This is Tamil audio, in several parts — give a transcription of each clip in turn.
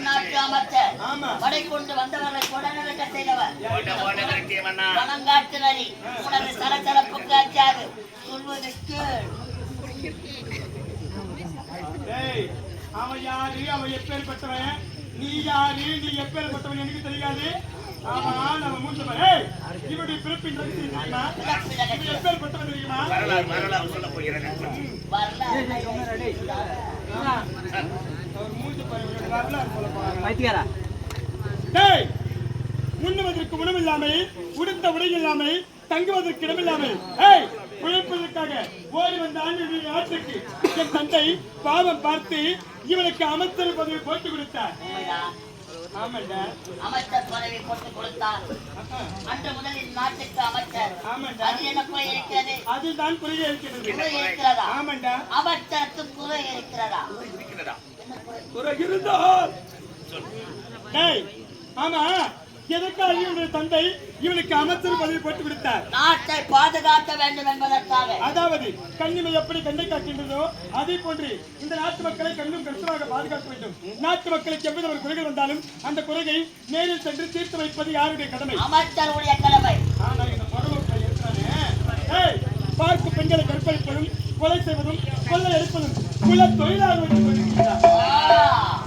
தென்னாட்டு அமைச்சர் ஆமா. படை கொண்டு வந்தவர்களை கொடநடக்க செய்தவர். விரட்டியவனா பணங்காட்டு நரி உனது சலசலப்புக்கு அச்சாது சொல்வது கேள் டேய், அவன் யாரு? அவன் எப்பேற்பட்டவன் நீ யாரு? நீ எப்பேற்பட்டவன் எனக்கு தெரியாது. வரலாறு வரலாறு சொல்ல போகிறேன். பைத்தியாரா டேய், உண்ணுவதற்கு உணவில்லாமல் உடுத்த உடை இல்லாமல் தங்குவதற்கு இடமில்லாமல் ஏய் உழைப்பதற்காக ஓடி வந்த ஆண்டு நாட்டுக்கு என் தந்தை பாவம் பார்த்து இவனுக்கு அமைச்சர் பதவி போட்டு கொடுத்தார் அமைச்சர் பதவி போட்டு கொடுத்தார். அன்று முதலில் நாட்டுக்கு அமைச்சர். அது என்ன குறை இருக்கிறது? அதுதான் குறைய இருக்கிறது. குறை இருக்கிறதா? ஆமாண்டா. அமைச்சருக்கு குறை இருக்கிறதா? குறை இருந்தால். டேய் ஆமா. எதற்காக இவனுடைய தந்தை? இவனுக்கு அமைச்சர் பதவி போட்டு கொடுத்தார் நாட்டை பாதுகாக்க வேண்டும் என்பதற்காக. அதாவது கண்ணிமை எப்படி கண்ணை காக்கின்றதோ அதே போன்று இந்த நாட்டு மக்களை கண்ணும் கருத்தமாக பாதுகாக்க வேண்டும். நாட்டு மக்களுக்கு எவ்வித ஒரு குறைகள் வந்தாலும் அந்த குறையை நேரில் சென்று தீர்த்து வைப்பது யாருடைய கடமை? அமைச்சருடைய கடமை. ஆனா இந்த மருமக்கள் இருக்கிறானே ஏய், பார்க்கும் பெண்களை கற்பழிப்பதும் கொலை செய்வதும் கொள்ளை எடுப்பதும் குல வைத்துக் கொண்டிருக்கிறார்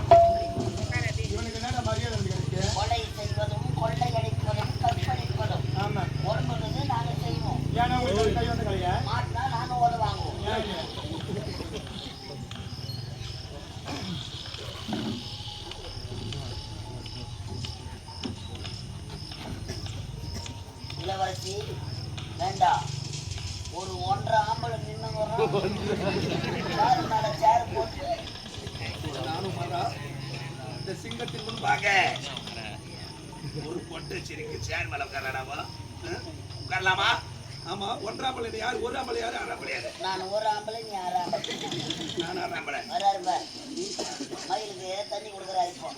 சிங்கத்தின் முன்பாக. ஒரு பொட்டு சிரிக்கு சேர் மேல உட்காரலாமா உட்காரலாமா? ஆமா ஒன்றாம் பள்ளி யார்? ஒரு ஆம்பளை யாரு? ஆறாம் பள்ளி யாரு? நான் ஒரு ஆம்பளை நீ ஆறு ஆம்பளை நான் ஆறாம் பள்ளி. வராரு மயிலுக்கு தண்ணி கொடுக்குறாரு இப்போ.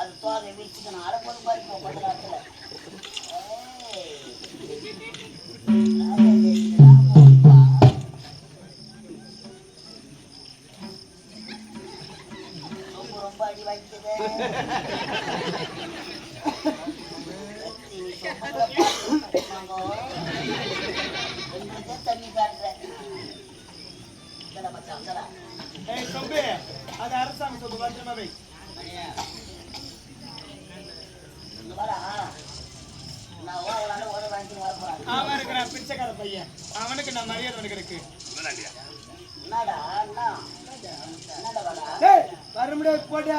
அது தோகை வீழ்ச்சிக்கணும் அரை பாரு இப்போ கொஞ்ச நேரத்தில் ஏய் சொம்பு அது அரசாங்க சொம்பு பத்திரமா வை. அவன் இருக்கிறான் பிச்சைக்கார பையன் அவனுக்கு நான் மரியாதை இருக்கு? வர முடியாது போட்டா.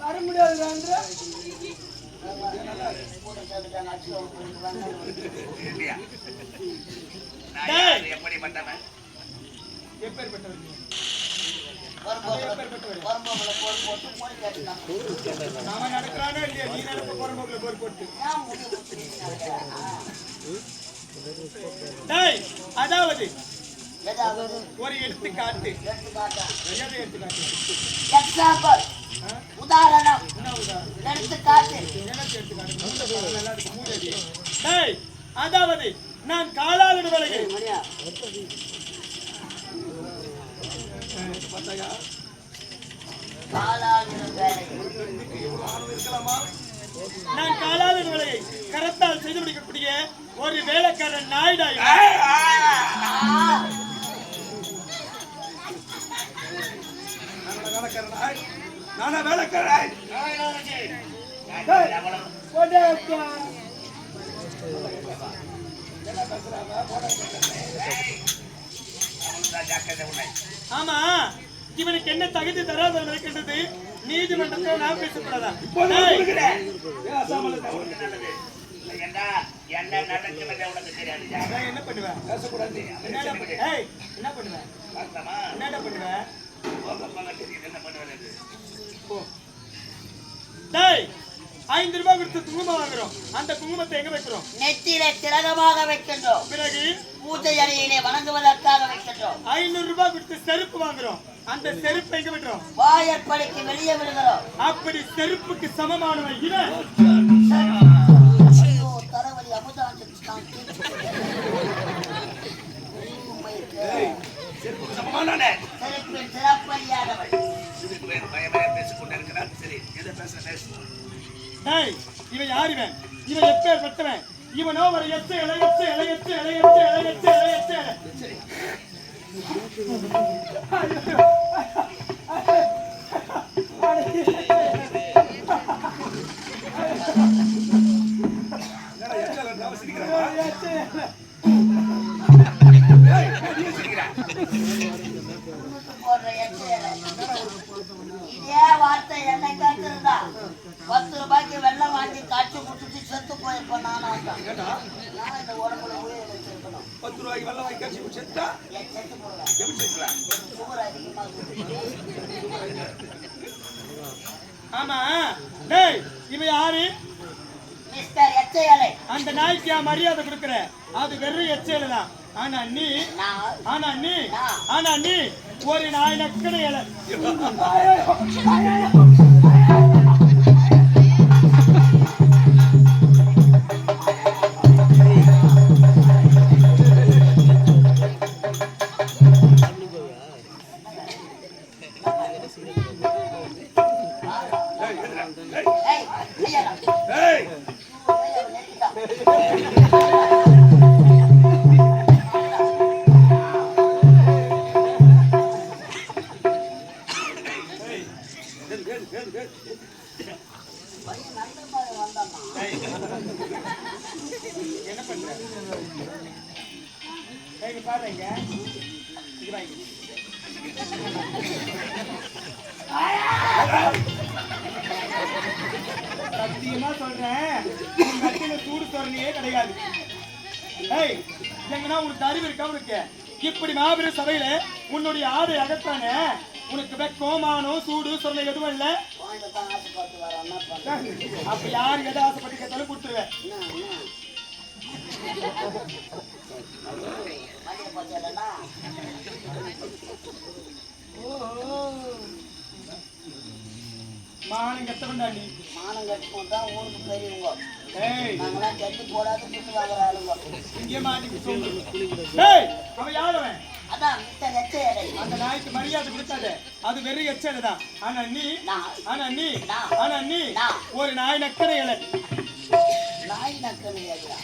வர முடியாது கூட சேர்ந்துட்டாங்க, அவன் நடக்கிறானோ இல்லையா நீ நடக்க போற போக்குல போர் போட்டு அதாவது ஒரு எடுத்துக்காட்டு. எக்ஸாம்பிள்? உதாரணம் எடுத்துக்காட்டு எனக்கு எடுத்துக்காட்டு மூஞ்ச. நான் காலாளர் வேலையை கரத்தால் செய்து முடிக்கக்கூடிய ஒரு வேலைக்காரன் நாயுடா நானா வேலைக்காரன்? ஆமா இவனுக்கு என்ன தகுதி தராதவன் இருக்கின்றது நீதிமன்றத்தில் நான் பேசக்கூடாதா என்ன உனக்கு. நான் என்ன பண்ணுவேன்? பேசக்கூடாது. என்னடா பண்ணு- ஏய், என்ன பண்ணுவேன்? பண்ணுவேன்? என்ன பண்ணுவது. போ. டேய் ஐந்து ரூபாய் கொடுத்து குங்குமம் வாங்குறோம். அந்த குங்குமத்தை எங்க வைக்கிறோம்? நெத்தியில திலகமாக வைக்கின்றோம். பிறகு பூஜை அறையிலே வணங்குவதற்காக வைக்கின்றோம். ஐநூறு ரூபாய் கொடுத்து செருப்பு வாங்குறோம். அந்த செருப்பை எங்க விடுறோம். வாயற்படிக்கு வெளியே விடுகிறோம் அப்படி செருப்புக்கு சமமானவன் இவன் தலைவலி அமுதான் செருப்புக்கு சமமானவனே. செருப்பின் சிறப்பறியாதவள் பேசிட்டு போய் பய பய பேசிக் கொண்டு இருக்கிறார். சரி எதை பேசு டேய் இவன் யார் இவன்? இவன் எப்பேற்பட்டவன்? இவனோ ஒரு எச்ச இலை எச்ச இலை எச்ச இலை எச்ச இதே வார்த்தை என்ன கேட்டிருந்தா பத்து ரூபாய்க்கு வெள்ளம் வாங்கி காய்ச்சி கொடுத்துட்டு செத்து போயிருப்பேன் நானும் நான் இந்த உடம்புல உயிர் பத்து ரூபாய்க்கு வெள்ளம் வாங்கி செத்தா எப்படி அதிகமாகுது ஆமா. டேய் இவன் யாரு? மிஸ்டர் அந்த நாய்க்கு ஏன் மரியாதை கொடுக்குற? அது வெறும் எச்ச இலை தான். ஆனா நீ ஆனா நீ ஆனா நீ ஒரு நாய் நக்கட இலை. என்ன பண்ற பாருங்க சத்தியமா சொல்றேன். கட்டில சூடு சொரணையே கிடையாது. ஏய் எங்கன்னா உனக்கு அறிவு இருக்கா உனக்கு? இப்படி மாபெரும் சபையில உன்னுடைய ஆடை அகற்றானே உனக்கு வெக்கம் மானம் சூடு சொரணை எதுவும் இல்லை? அப்ப யார் எதை ஆசைப்பட்டு கேட்டாலும் கொடுத்துருவேன். மானம் கெட்டவன்டா நீ மானம் கட்டுவோம் தான் ஊருக்கு பெரியவங்க ஏய். நாங்களாம் கட்டி போடாத புட்டு வாங்குற ஆளுங்க இங்கே மாட்டிக்கு சொல்லு ஏய் அவன் யாரவன் அதான் மிஸ்டர் எச்ச அந்த நாய்க்கு மரியாதை கொடுத்தாத. அது வெறும் எச்சல் தான். ஆனா நீ நான் ஆனா நீ நான். ஆனா நீ ஒரு நாய் நக்கரை இலை நாய் நக்கணும் ஐயா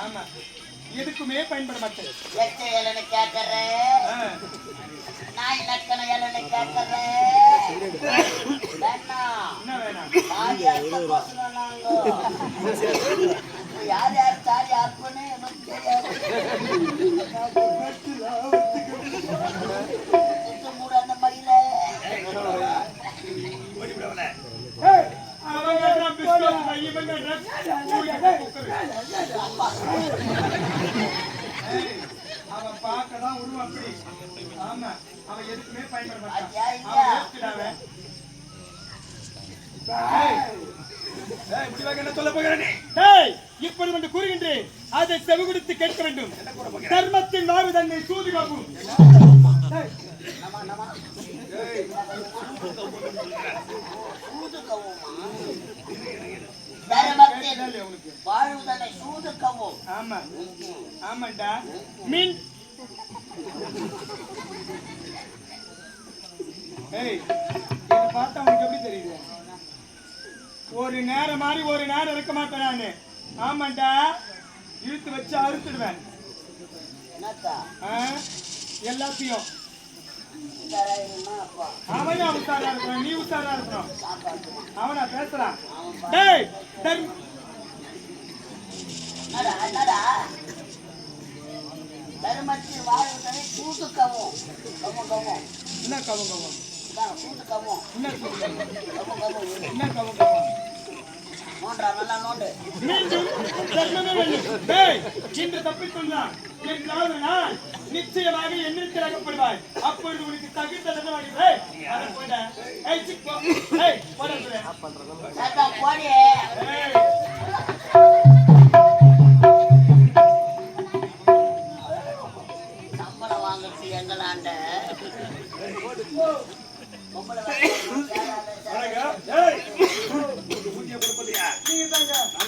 ஆமா. எதுக்குமே பயன்பட மாட்டேன். எச்ச இலைன்னு கேட்கறேன். நாய் நக்கன இலைன்னு கேட்கறேன் வேணாம் என்ன வேணாம் உருவம் அப்படி. ஆமா அவன் எதுக்குமே பயன்பட மாட்டான். அவன் கூறுகின்றேன். அதை செவி கொடுத்து கேட்க வேண்டும். தர்மத்தின் வாழ்வு தன்னை சூது காக்கும் மீன் ஏய் இதை பார்த்தா உனக்கு எப்படி தெரியுது? ஒரு நேரம் மாதிரி ஒரு நேரம் இருக்க மாட்டேன் நானு. ஆமாண்டா இழுத்து வச்சு அறுத்துடுவேன்? எல்லாத்தையும். தரேன்னா அப்பா? அவன் உஷாரா இருக்கணும் நீ உஷாரா இருக்கணும் அவனா பேசுறான். டேய் தர்ம என்னடா என்னடா தர்மத்தின் வாழ்வுதனை சூது என்ன கவம் கவம் இதான் சூது என்ன கவம் கவும் என்ன கவம் கவம் நோண்டா நல்லா நோண்டு மீண்டும் தர்மமே வெல்லும். டேய், இன்று தப்பித்துள்ளான் என்றால் நான் நிச்சயமாக என்னிடத்தில் அகப்படுவாய் அப்பொழுது உனக்கு தகுந்த தண்டனை ஏய், ஏய், ஏய்,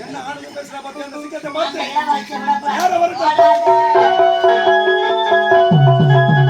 என்ன ஆனந்த பேசுற பத்தி அந்த சிங்கத்தை பார்த்து யார வரட்டும்